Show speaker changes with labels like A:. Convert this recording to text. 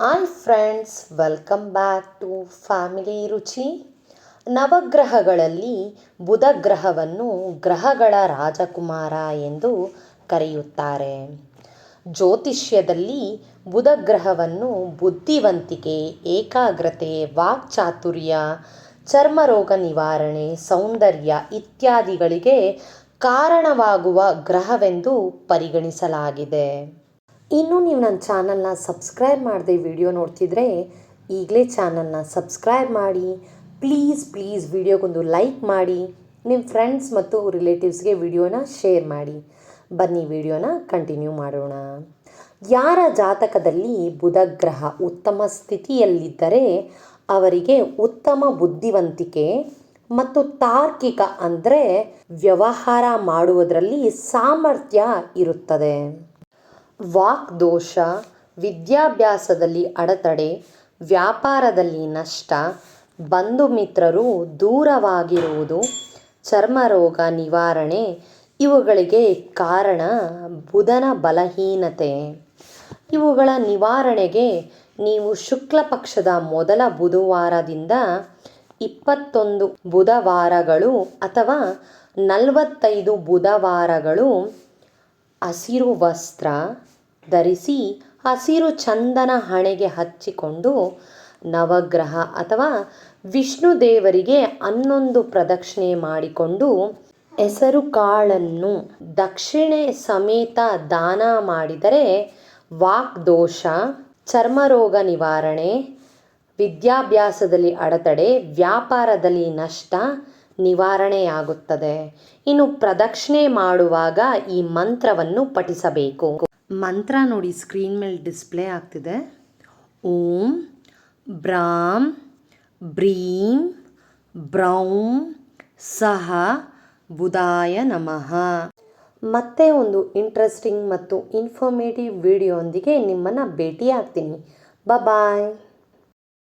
A: Hi friends, welcome back to family Ruchi. ನವಗ್ರಹಗಳಲ್ಲಿ ಬುಧ ಗ್ರಹವನ್ನು ಗ್ರಹಗಳ ರಾಜಕುಮಾರ ಎಂದು ಕರೆಯುತ್ತಾರೆ. ಜ್ಯೋತಿಷ್ಯದಲ್ಲಿ ಬುಧ ಗ್ರಹವನ್ನು ಬುದ್ಧಿವಂತಿಕೆ, ಏಕಾಗ್ರತೆ, ವಾಕ್ಚಾತುರ್ಯ, ಚರ್ಮರೋಗ ನಿವಾರಣೆ, ಸೌಂದರ್ಯ ಇತ್ಯಾದಿಗಳಿಗೆ ಕಾರಣವಾಗುವ ಗ್ರಹವೆಂದು ಪರಿಗಣಿಸಲಾಗಿದೆ. ಇನ್ನು ನೀವು ನನ್ನ ಚಾನಲ್ನ ಸಬ್ಸ್ಕ್ರೈಬ್ ಮಾಡದೆ ವಿಡಿಯೋ ನೋಡ್ತಿದ್ರೆ ಈಗಲೇ ಚಾನಲ್ನ ಸಬ್ಸ್ಕ್ರೈಬ್ ಮಾಡಿ, ಪ್ಲೀಸ್ ಪ್ಲೀಸ್ ವಿಡಿಯೋಗೊಂದು ಲೈಕ್ ಮಾಡಿ, ನಿಮ್ಮ ಫ್ರೆಂಡ್ಸ್ ಮತ್ತು ರಿಲೇಟಿವ್ಸ್ಗೆ ವಿಡಿಯೋನ ಶೇರ್ ಮಾಡಿ. ಬನ್ನಿ ವಿಡಿಯೋನ ಕಂಟಿನ್ಯೂ ಮಾಡೋಣ. ಯಾರ ಜಾತಕದಲ್ಲಿ ಬುಧ ಗ್ರಹ ಉತ್ತಮ ಸ್ಥಿತಿಯಲ್ಲಿದ್ದರೆ ಅವರಿಗೆ ಉತ್ತಮ ಬುದ್ಧಿವಂತಿಕೆ ಮತ್ತು ತಾರ್ಕಿಕ ಅಂದರೆ ವ್ಯವಹಾರ ಮಾಡುವುದರಲ್ಲಿ ಸಾಮರ್ಥ್ಯ ಇರುತ್ತದೆ. ವಾಕ್ದೋಷ, ವಿದ್ಯಾಭ್ಯಾಸದಲ್ಲಿ ಅಡೆತಡೆ, ವ್ಯಾಪಾರದಲ್ಲಿ ನಷ್ಟ ಬಂಧು ಮಿತ್ರರು ದೂರವಾಗಿರುವುದು, ಚರ್ಮರೋಗ ನಿವಾರಣೆ ಇವುಗಳಿಗೆ ಕಾರಣ ಬುಧನ ಬಲಹೀನತೆ ಇವುಗಳ ನಿವಾರಣೆಗೆ ನೀವು ಶುಕ್ಲ ಪಕ್ಷದ ಮೊದಲ ಬುಧವಾರದಿಂದ ಇಪ್ಪತ್ತೊಂದು ಬುಧವಾರಗಳು ಅಥವಾ ನಲವತ್ತೈದು ಬುಧವಾರಗಳು ಹಸಿರು ವಸ್ತ್ರ ಧರಿಸಿ ಹಸಿರು ಚಂದನ ಹಣೆಗೆ ಹಚ್ಚಿಕೊಂಡು ನವಗ್ರಹ ಅಥವಾ ವಿಷ್ಣು ದೇವರಿಗೆ ಹನ್ನೊಂದು ಪ್ರದಕ್ಷಿಣೆ ಮಾಡಿಕೊಂಡು ಹೆಸರು ಕಾಳನ್ನು ದಕ್ಷಿಣೆ ಸಮೇತ ದಾನ ಮಾಡಿದರೆ ವಾಕ್ದೋಷ ಚರ್ಮರೋಗ ನಿವಾರಣೆ, ವಿದ್ಯಾಭ್ಯಾಸದಲ್ಲಿ ಅಡೆತಡೆ, ವ್ಯಾಪಾರದಲ್ಲಿ ನಷ್ಟ ನಿವಾರಣೆಯಾಗುತ್ತದೆ. ಇನ್ನು ಪ್ರದಕ್ಷಿಣೆ ಮಾಡುವಾಗ ಈ ಮಂತ್ರವನ್ನು ಪಠಿಸಬೇಕು. ಮಂತ್ರ ನೋಡಿ ಸ್ಕ್ರೀನ್ ಮೇಲೆ ಡಿಸ್ಪ್ಲೇ ಆಗ್ತಿದೆ. ಓಂ ಬ್ರಾಮ್ ಬ್ರೀಂ, ಬ್ರೌಂ, ಸಹ, ಬುಧಾಯ ನಮಃ. ಮತ್ತೆ ಒಂದು ಇಂಟ್ರೆಸ್ಟಿಂಗ್ ಮತ್ತು ಇನ್ಫಾರ್ಮೇಟಿವ್ ವಿಡಿಯೋಂದಿಗೆ ನಿಮ್ಮನ್ನು ಭೇಟಿ ಆಗ್ತೀನಿ ಬಾಯ್